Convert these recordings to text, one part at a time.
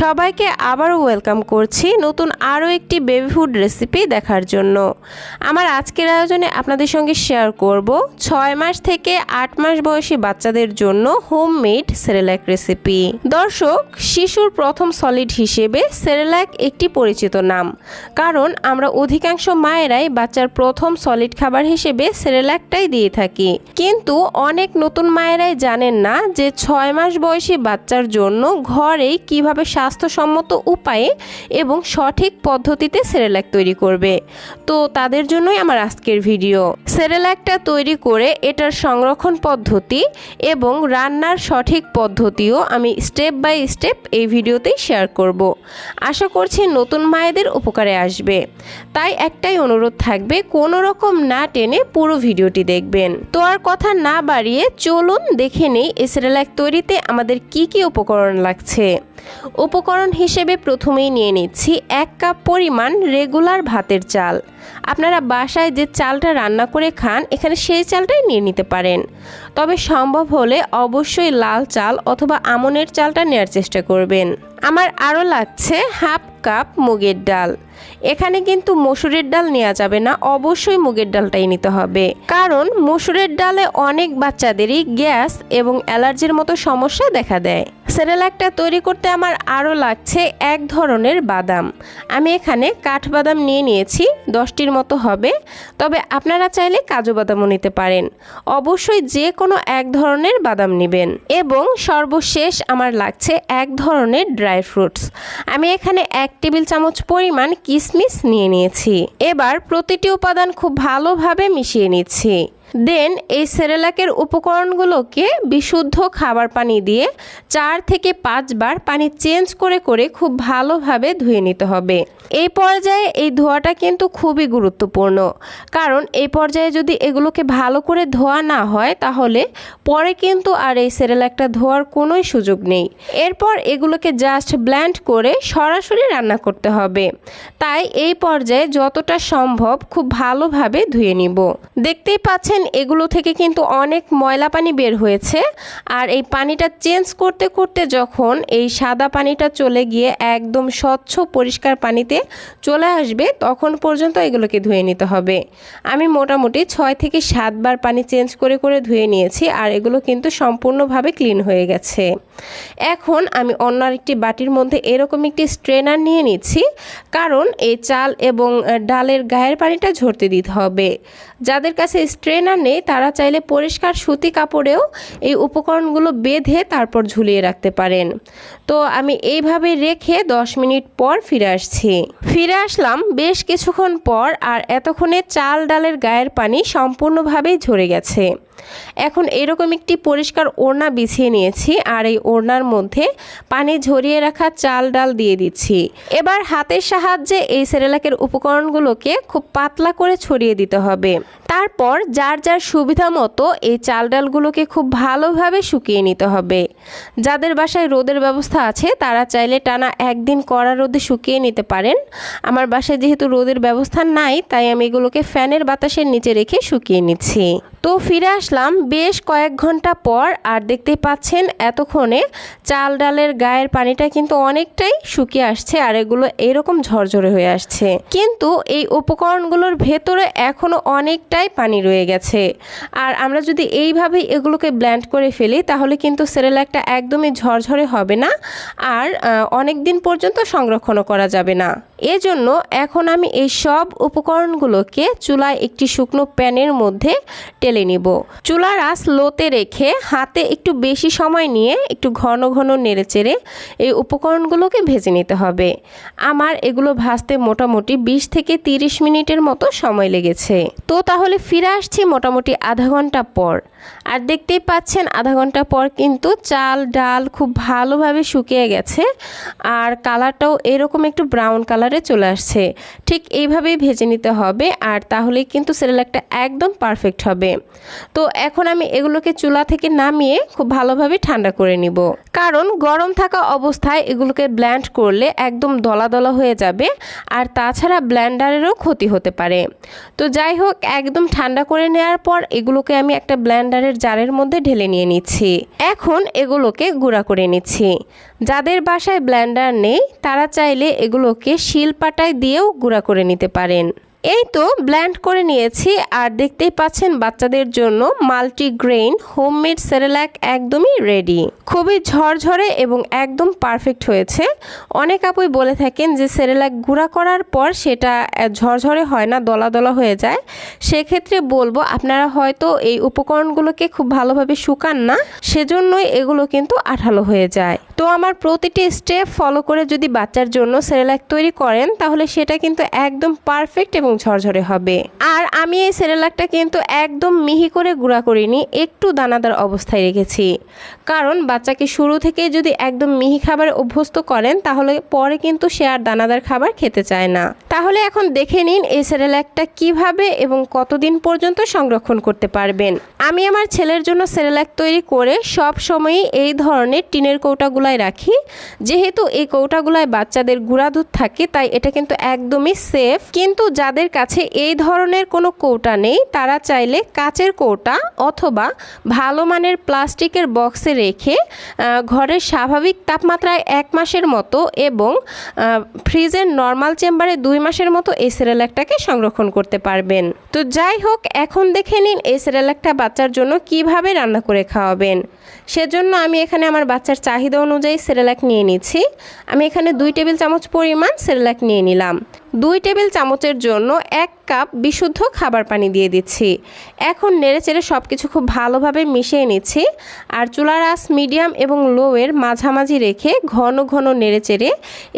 সবাইকে আবারও ওয়েলকাম করছি নতুন আরও একটি বেবি ফুড রেসিপি দেখার জন্য। আমার আজকের আয়োজনে আপনাদের সঙ্গে শেয়ার করব ছয় মাস থেকে আট মাস বয়সী বাচ্চাদের জন্য হোমমেড সেরেল্যাক রেসিপি। দর্শক, শিশুর প্রথম সলিড হিসেবে সেরেলাক একটি পরিচিত নাম। কারণ আমরা অধিকাংশ মায়েরাই বাচ্চার প্রথম সলিড খাবার হিসেবে সেরেল্যাকটাই দিয়ে থাকি। কিন্তু অনেক নতুন মায়েরাই জানেন না যে ছয় মাস বয়সী বাচ্চার জন্য ঘরেই কীভাবে স্বাস্থ্যসম্মত উপায়ে এবং সঠিক পদ্ধতিতে সেরেল্যাক তৈরি করবে। তো তাদের জন্যই আমার আজকের ভিডিও। সেরেল্যাকটা তৈরি করে এটার সংরক্ষণ পদ্ধতি এবং রান্নার সঠিক পদ্ধতিও আমি স্টেপ বাই স্টেপ এই ভিডিওতেই শেয়ার করব। আশা করছি নতুন মায়েদের উপকারে আসবে। তাই একটাই অনুরোধ থাকবে কোনো রকম না টেনে পুরো ভিডিওটি দেখবেন। তো আর কথা না বাড়িয়ে চলুন দেখে নেই এই সেরেল্যাক তৈরিতে আমাদের কি কি উপকরণ লাগছে। উপকরণ হিসেবে প্রথমেই নিয়ে নিচ্ছি এক কাপ পরিমাণ রেগুলার ভাতের চাল। আপনারা বাসায় যে চালটা রান্না করে খান, এখানে সেই চালটাই নিয়ে নিতে পারেন। তবে সম্ভব হলে অবশ্যই লাল চাল অথবা আমনের চালটা নেওয়ার চেষ্টা করবেন। আমার আরও লাগছে হাফ কাপ মুগের ডাল। এখানে কিন্তু মসুরের ডাল নেওয়া যাবে না, অবশ্যই মুগের ডালটাই নিতে হবে। কারণ মসুরের ডালে অনেক বাচ্চাদেরই গ্যাস এবং অ্যালার্জির মতো সমস্যা দেখা দেয়। সেরেলাকটা তৈরি করতে আমার আরও লাগছে এক ধরনের বাদাম। আমি এখানে কাঠবাদাম নিয়ে নিয়েছি দশটির মতো হবে, তবে আপনারা চাইলে কাজু বাদামও নিতে পারেন। অবশ্যই যে কোনো এক ধরনের বাদাম নেবেন। এবং সর্বশেষ আমার লাগছে এক ধরনের ড্রাই ফ্রুটস। আমি এখানে এক টেবিল চামচ পরিমাণ কিশমিশ নিয়ে নিয়েছি। এবার প্রতিটি উপাদান খুব ভালোভাবে মিশিয়ে নিচ্ছি। দেন এই সেরেলাকের উপকরণগুলোকে বিশুদ্ধ খাবার পানি দিয়ে চার থেকে পাঁচবার পানি চেঞ্জ করে করে খুব ভালোভাবে ধুয়ে নিতে হবে। এই পর্যায়ে এই ধোয়াটা কিন্তু খুবই গুরুত্বপূর্ণ। কারণ এই পর্যায়ে যদি এগুলোকে ভালো করে ধোয়া না হয়, তাহলে পরে কিন্তু আর এই সেরেলাকটা ধোয়ার কোনোই সুযোগ নেই। এরপর এগুলোকে জাস্ট ব্ল্যান্ড করে সরাসরি রান্না করতে হবে। তাই এই পর্যায়ে যতটা সম্ভব খুব ভালোভাবে ধুয়ে নিব। দেখতেই পাচ্ছেন এগুলো থেকে কিন্তু অনেক ময়লা পানি বের হয়েছে। আর এই পানিটা চেঞ্জ করতে করতে যখন এই সাদা পানিটা চলে গিয়ে একদম স্বচ্ছ, পরিষ্কার পানিতে চলে আসবে, তখন পর্যন্ত এগুলোকে ধুয়ে নিতে হবে। আমি মোটামুটি ছয় থেকে সাতবার পানি চেঞ্জ করে করে ধুয়ে নিয়েছি, আর এগুলো কিন্তু সম্পূর্ণভাবে ক্লিন হয়ে গেছে। এখন আমি অন্য আরেকটি বাটির মধ্যে এরকম একটি স্ট্রেনার নিয়ে নিচ্ছি, কারণ এই চাল এবং ডালের গায়ের পানিটা ঝরতে দিতে হবে। যাদের কাছে স্ট্রেনার নেই, তারা চাইলে পরিষ্কার সুতি কাপড়েও এই উপকরণগুলো বেঁধে তারপর ঝুলিয়ে রাখতে পারেন। তো আমি এইভাবে রেখে 10 মিনিট পর ফিরে আসছি। ফিরে আসলাম বেশ কিছুক্ষণ পর, আর এতক্ষণে চাল, ডালের গায়ের পানি সম্পূর্ণভাবেই ঝরে গেছে। এখন এরকম একটি পরিষ্কার ওড়না বিছিয়ে নিয়েছি আর এই ওড়নার মধ্যে পানি ঝরিয়ে রাখা চাল ডাল দিয়ে দিচ্ছি। এবার হাতের সাহায্যে এই সেরেলাকের উপকরণগুলোকে খুব পাতলা করে ছড়িয়ে দিতে হবে। তারপর যার যার সুবিধা মতো এই চাল ডালগুলোকে খুব ভালোভাবে শুকিয়ে নিতে হবে। যাদের বাসায় রোদের ব্যবস্থা আছে, তারা চাইলে টানা একদিন কড়া রোদে শুকিয়ে নিতে পারেন। আমার বাসায় যেহেতু রোদের ব্যবস্থা নাই, তাই আমি এগুলোকে ফ্যানের বাতাসের নিচে রেখে শুকিয়ে নিচ্ছি। তো ফিরে আসলাম বেশ কয়েক ঘণ্টা পর আর দেখতে পাচ্ছেন এতক্ষণে চাল ডালের গায়ের পানিটা কিন্তু অনেকটাই শুকিয়ে আসছে আর এগুলো এরকম ঝরঝরে হয়ে আসছে। কিন্তু এই উপকরণগুলোর ভেতরে এখনও অনেকটাই পানি রয়ে গেছে। আর আমরা যদি এইভাবে এগুলোকে ব্ল্যান্ড করে ফেলি, তাহলে কিন্তু সেরেলাকটা একদমই ঝরঝরে হবে না আর অনেক দিন পর্যন্ত সংরক্ষণও করা যাবে না। এজন্য এখন আমি এই সব উপকরণগুলোকে চুলায় একটি শুকনো প্যানের মধ্যে টেলে নিব। চুলার আঁচ লোতে রেখে হাতে একটু বেশি সময় নিয়ে একটু ঘন ঘন নেড়ে চেড়ে এই উপকরণগুলোকে ভেজে নিতে হবে। আমার এগুলো ভাজতে মোটামুটি 20 থেকে 30 মিনিটের মতো সময় লেগেছে। তো তাহলে ফিরে আসছি মোটামুটি আধা ঘণ্টা পর। আর দেখতেই পাচ্ছেন আধা ঘণ্টা পর কিন্তু চাল, ডাল খুব ভালোভাবে শুকিয়ে গেছে। আর কালারটাও এরকম একটু ব্রাউন কালার কালারে চলে আসছে। ঠিক এইভাবেই ভেজে নিতে হবে আর তাহলেই কিন্তু সেরেলাকটা একদম পারফেক্ট হবে। তো এখন আমি এগুলোকে চুলা থেকে নামিয়ে খুব ভালোভাবে ঠান্ডা করে নিব। কারণ গরম থাকা অবস্থায় এগুলোকে ব্ল্যান্ড করলে একদম দলা দলা হয়ে যাবে আর তাছাড়া ব্ল্যান্ডারেরও ক্ষতি হতে পারে। তো যাই হোক, একদম ঠান্ডা করে নেওয়ার পর এগুলোকে আমি একটা ব্ল্যান্ডারের জারের মধ্যে ঢেলে নিয়ে নিচ্ছি। এখন এগুলোকে গুঁড়া করে নিচ্ছি। যাদের বাসায় ব্ল্যান্ডার নেই, তারা চাইলে এগুলোকে শিলপাটায় দিয়েও গুঁড়া করে নিতে পারেন। এই তো ব্ল্যান্ড করে নিয়েছি আর দেখতেই পাচ্ছেন বাচ্চাদের জন্য মাল্টিগ্রেইন হোমমেড সেরেল্যাক একদমই রেডি খুবই ঝরঝরে এবং একদম পারফেক্ট হয়েছে। অনেক আপুই বলে থাকেন যে সেরেল্যাক গুঁড়া করার পর সেটা ঝরঝরে হয় না, দলা দলা হয়ে যায়। সেক্ষেত্রে বলব, আপনারা হয়তো এই উপকরণগুলোকে খুব ভালোভাবে শুকান না, সেজন্যই এগুলো কিন্তু আঠালো হয়ে যায়। তো আমার প্রতিটি স্টেপ ফলো করে যদি বাচ্চার জন্য সেরেল্যাক তৈরি করেন, তাহলে সেটা কিন্তু একদম পারফেক্ট এবং ঝরঝরে হবে। আর আমি এই সেরেলাকটা কিন্তু একদম মিহি করে গুঁড়া করিনি, একটু দানাদার অবস্থায় রেখেছি। কারণ বাচ্চাকে শুরু থেকে যদি একদম মিহি খাবারে অভ্যস্ত করেন, তাহলে পরে কিন্তু সে আর দানাদার খাবার খেতে চায় না। তাহলে এখন দেখে নিন এই সেরেলাকটা কীভাবে এবং কতদিন পর্যন্ত সংরক্ষণ করতে পারবেন। আমি আমার ছেলের জন্য সেরেলাক তৈরি করে সব সময়ই এই ধরনের টিনের কৌটাগুলায় রাখি। যেহেতু এই কৌটাগুলায় বাচ্চাদের গুঁড়া দুধ থাকে, তাই এটা কিন্তু একদমই সেফ কিন্তু যাদের কাছে এই ধরনের কোনো কৌটা নেই। তারা চাইলে কাচের কৌটা অথবা ভালো মানের প্লাস্টিকের বক্সে রেখে ঘরের স্বাভাবিক তাপমাত্রায় এক মাসের মতো এবং ফ্রিজের নর্মাল চেম্বারে দুই মাসের মতো এই সেরেলাকটাকে সংরক্ষণ করতে পারবেন। তো যাই হোক, এখন দেখে নিন এই সেরেলাকটা বাচ্চার জন্য কীভাবে রান্না করে খাওয়াবেন। সেজন্য আমি এখানে আমার বাচ্চার চাহিদা অনুযায়ী সেরেলাক নিয়ে নিচ্ছি। আমি এখানে দুই টেবিল চামচ পরিমাণ সেরেলাক নিয়ে নিলাম। দুই টেবিল চামচের জন্য এক কাপ বিশুদ্ধ খাবার পানি দিয়ে দিচ্ছি। এখন নেড়েচেড়ে সব কিছু খুব ভালোভাবে মিশিয়ে নিচ্ছি আর চুলার আস মিডিয়াম এবং লোয়ের মাঝামাঝি রেখে ঘন ঘন নেড়েচেড়ে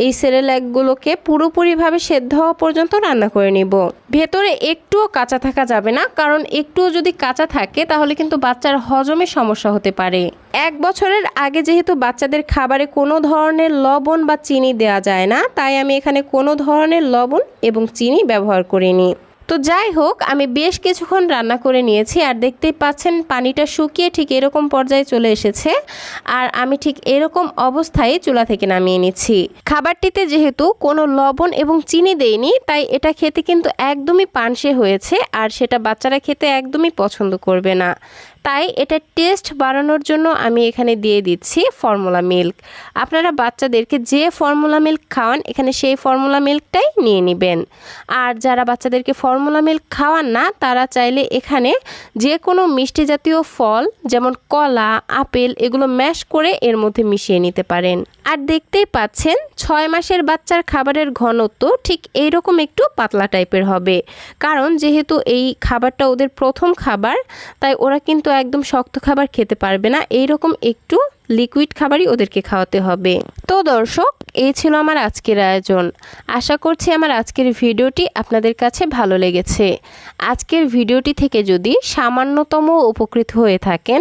এই সেরেলাকগুলোকে পুরোপুরিভাবে সেদ্ধ হওয়া পর্যন্ত রান্না করে নিব। ভেতরে একটুও কাঁচা থাকা যাবে না, কারণ একটুও যদি কাঁচা থাকে তাহলে কিন্তু বাচ্চার হজমে সমস্যা হতে পারে। এক বছরের আগে যেহেতু বাচ্চাদের খাবারে কোনো ধরনের লবণ বা চিনি দেওয়া যায় না, তাই আমি এখানে কোনো ধরনের লবণ এবং চিনি ব্যবহার করিনি। তো যাই হোক, আমি বেশ কিছুক্ষণ রান্না করে নিয়েছি আর দেখতেই পাচ্ছেন পানিটা শুকিয়ে ঠিক এরকম পর্যায়ে চলে এসেছে আর আমি ঠিক এরকম অবস্থায় চুলা থেকে নামিয়ে নিচ্ছি। খাবারটিতে যেহেতু কোনো লবণ এবং চিনি দেইনি, তাই এটা খেতে কিন্তু একদমই পানসে হয়েছে আর সেটা বাচ্চারা খেতে একদমই পছন্দ করবে না। তাই এটা টেস্ট বাড়ানোর জন্য আমি এখানে দিয়ে দিচ্ছি ফর্মুলা মিল্ক। আপনারা বাচ্চাদেরকে যে ফর্মুলা মিল্ক খাওয়ান, এখানে সেই ফর্মুলা মিল্কটাই নিয়ে নেবেন। আর যারা বাচ্চাদেরকে ফর্মুলা মিল্ক খাওয়ান না, তারা চাইলে এখানে যে কোনো মিষ্টি জাতীয় ফল, যেমন কলা, আপেল, এগুলো ম্যাশ করে এর মধ্যে মিশিয়ে নিতে পারেন। আর দেখতেই পাচ্ছেন, ছয় মাসের বাচ্চার খাবারের ঘনত্ব ঠিক এইরকম একটু পাতলা টাইপের হবে। কারণ যেহেতু এই খাবারটা ওদের প্রথম খাবার, তাই ওরা কিন্তু একদম শক্ত খাবার খেতে পারবে না। এইরকম একটু লিকুইড খাবারই ওদেরকে খাওয়াতে হবে। তো দর্শক এই ছিল আমার আজকের আয়োজন। আশা করছি আমার আজকের ভিডিওটি আপনাদের কাছে ভালো লেগেছে। আজকের ভিডিওটি থেকে যদি সামান্যতম উপকৃত হয়ে থাকেন,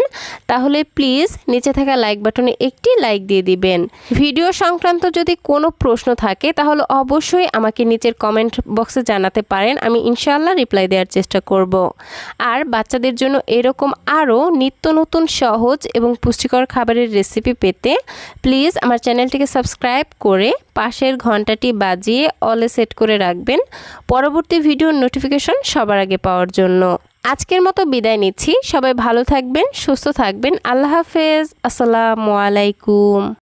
তাহলে প্লিজ নিচে থাকা লাইক বাটনে একটি লাইক দিয়ে দিবেন। ভিডিও সংক্রান্ত যদি কোনো প্রশ্ন থাকে, তাহলে অবশ্যই আমাকে নিচের কমেন্ট বক্সে জানাতে পারেন, আমি ইনশাল্লাহ রিপ্লাই দেওয়ার চেষ্টা করব। আর বাচ্চাদের জন্য এরকম আরও নিত্য নতুন সহজ এবং পুষ্টিকর খাবারের রেসিপি পেতে, প্লিজ আমার চ্যানেলটিকে সাবস্ক্রাইব করে পাশের ঘন্টাটি বাজিয়ে অলে সেট করে রাখবেন। পরবর্তী ভিডিওর নোটিফিকেশন সবার আগে পাওয়ার জন্য। আজকের মতো বিদায় নিচ্ছি। সবাই ভালো থাকবেন, সুস্থ থাকবেন। আল্লাহ হাফেজ। আসসালামু আলাইকুম।